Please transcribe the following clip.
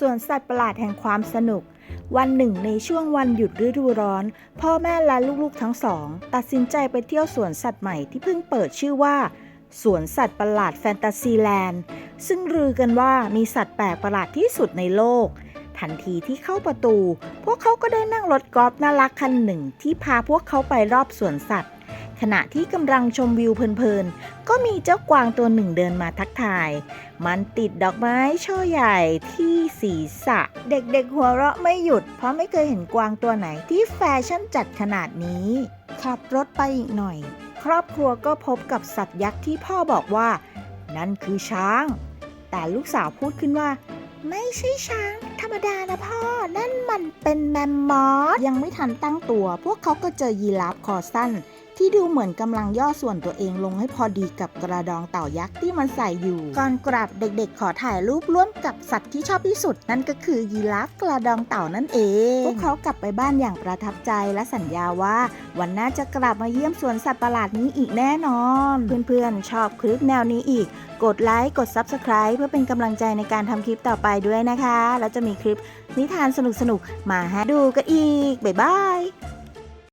สวนสัตว์ประหลาดแห่งความสนุก วันหนึ่งในช่วงวันหยุดฤดูร้อน พ่อแม่และลูกๆทั้งสอง ตัดสินใจไปเที่ยวสวนสัตว์ใหม่ที่เพิ่งเปิดชื่อว่าสวนสัตว์ประหลาดแฟนตาซีแลนด์ ซึ่งลือกันว่ามีสัตว์แปลกประหลาดที่สุดในโลก ทันทีที่เข้าประตู พวกเขาก็ได้นั่งรถกอล์ฟน่ารักคันหนึ่งที่พาพวกเขาไปรอบสวนสัตว์ ขณะที่กำลังชมวิวเพลินๆ ก็มีเจ้ากวางตัวหนึ่งเดินมาทักทาย มันติดดอกไม้ช่อใหญ่ที่ศีรษะ เด็กๆหัวเราะไม่หยุด เพราะไม่เคยเห็นกวางตัวไหนที่แฟชั่นจัดขนาดนี้ ขับรถไปอีกหน่อย ครอบครัวก็พบกับสัตว์ยักษ์ที่พ่อบอกว่า นั่นคือช้าง แต่ลูกสาวพูดขึ้นว่า ไม่ใช่ช้างธรรมดานะพ่อ นั่นมันเป็นแมมมอสยังไม่ทันตั้งตัว พวกเขาก็เจอยีราฟคอสั้น ที่ดูเหมือนกำลังย่อส่วนตัวเองลงให้พอดีกับกระดองเต่ายักษ์ที่มันใส่อยู่ ก่อนกราบเด็กๆ ขอถ่ายรูปร่วมกับสัตว์ที่ชอบที่สุด นั่นก็คือยีราฟกระดองเต่านั่นเอง พวกเขากลับไปบ้านอย่างประทับใจและสัญญาว่า วันหน้าจะกลับมาเยี่ยมสวนสัตว์ประหลาดนี้อีกแน่นอน เพื่อนๆ ชอบคลิปแนวนี้อีก กดไลค์กด Subscribe เพื่อเป็นกำลังใจในการทำคลิปต่อไปด้วยนะคะ แล้วจะมีคลิปนิทานสนุกๆมาให้ดูกันอีกบ๊ายบาย